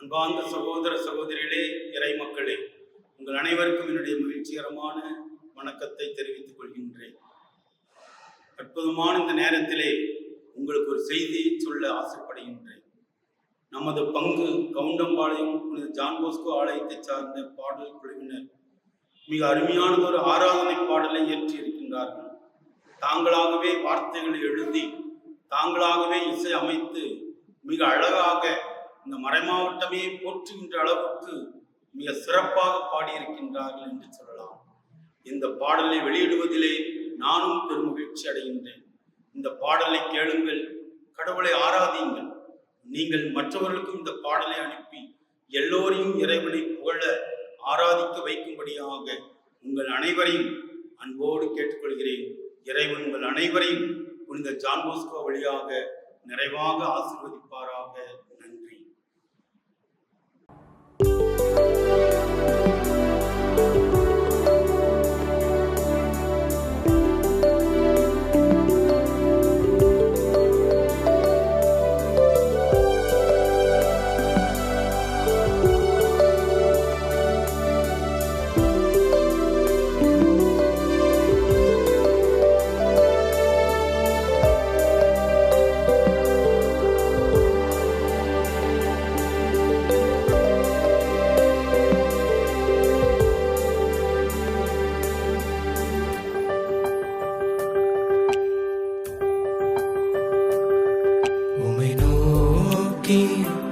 அன்பார்ந்த சகோதர சகோதரிகளே இறை மக்களே உங்கள் அனைவருக்கும் என்னுடைய மகிழ்ச்சிகரமான வணக்கத்தை தெரிவித்துக் கொள்கின்றேன். அற்புதமான இந்த நேரத்திலே உங்களுக்கு ஒரு செய்தியை சொல்ல ஆசைப்படுகின்றேன். நமது பங்கு கவுண்டம்பாளையம் ஜான்போஸ்கோ ஜான் போஸ்கோ ஆலயத்தை சார்ந்த பாடல் குழுவினர் மிக அருமையானதொரு ஆராதனை பாடலை இயற்றியிருக்கின்றார்கள். தாங்களாகவே வார்த்தைகளை எழுதி தாங்களாகவே இசை அமைத்து மிக அழகாக இந்த மறைமாவட்டமே போற்றுகின்ற அளவுக்கு மிக சிறப்பாக பாடியிருக்கின்றார்கள் என்று சொல்லலாம். இந்த பாடலை வெளியிடுவதிலே நானும் பெருமகிழ்ச்சி அடைகின்றேன். இந்த பாடலை கேளுங்கள் கடவுளை ஆராதியுங்கள். நீங்கள் மற்றவர்களுக்கும் இந்த பாடலை அனுப்பி எல்லோரையும் இறைவனை புகழ ஆராதிக்க வைக்கும்படியாக உங்கள் அனைவரையும் அன்போடு கேட்டுக்கொள்கிறேன். இறைவன் உங்கள் அனைவரையும் புனித ஜான்போஸ்கோ வழியாக நிறைவாக ஆசீர்வதிப்பாராக.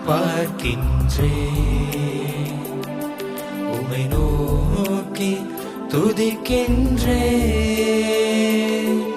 பார்க்கின்றேன். உமை நோக்கி துதிக்கின்றேன்.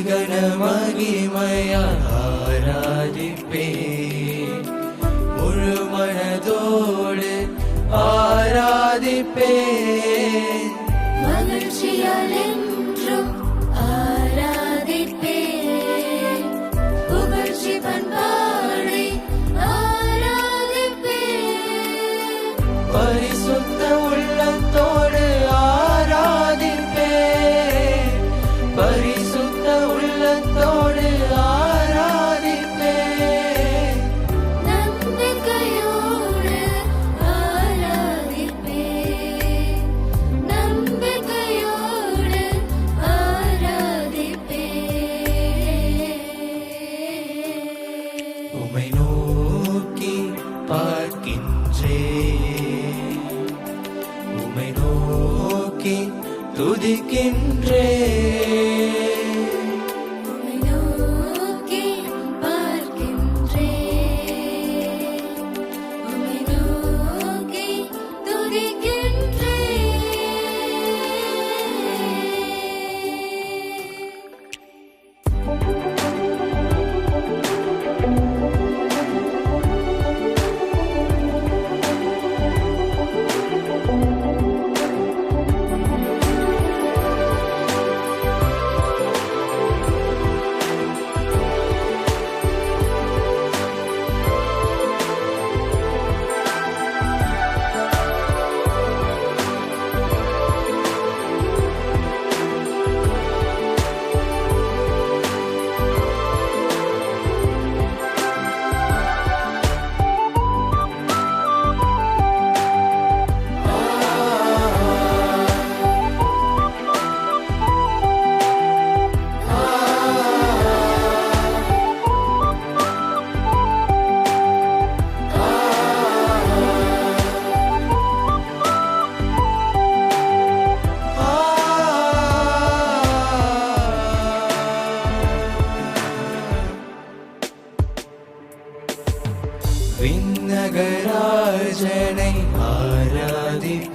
துதிகன மகிமையால் ஆராதிப்பே முழு மனதோடு ஆராதிப்பே மகிழ்ச்சியால் என்றும் துதிக்கின்றே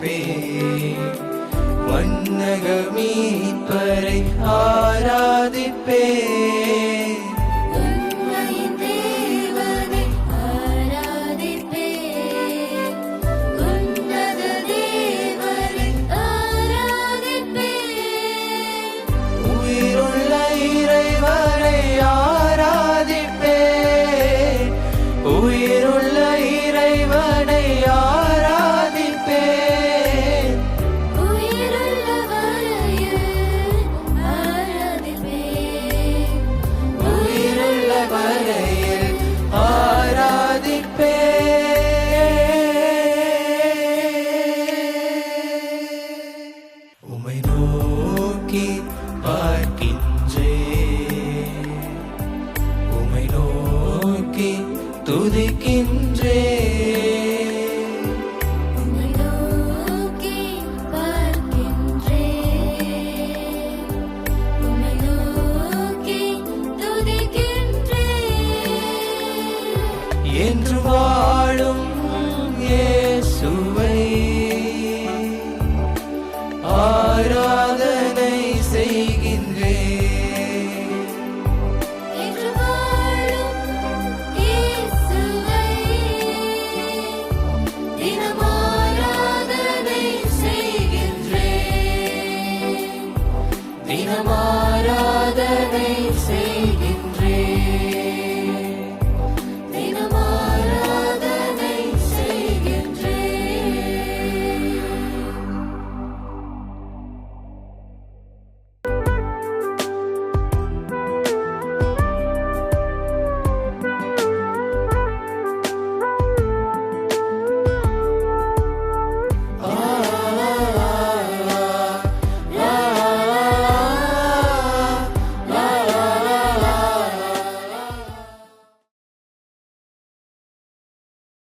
ஆராதிப்பே மன்னக ஆராத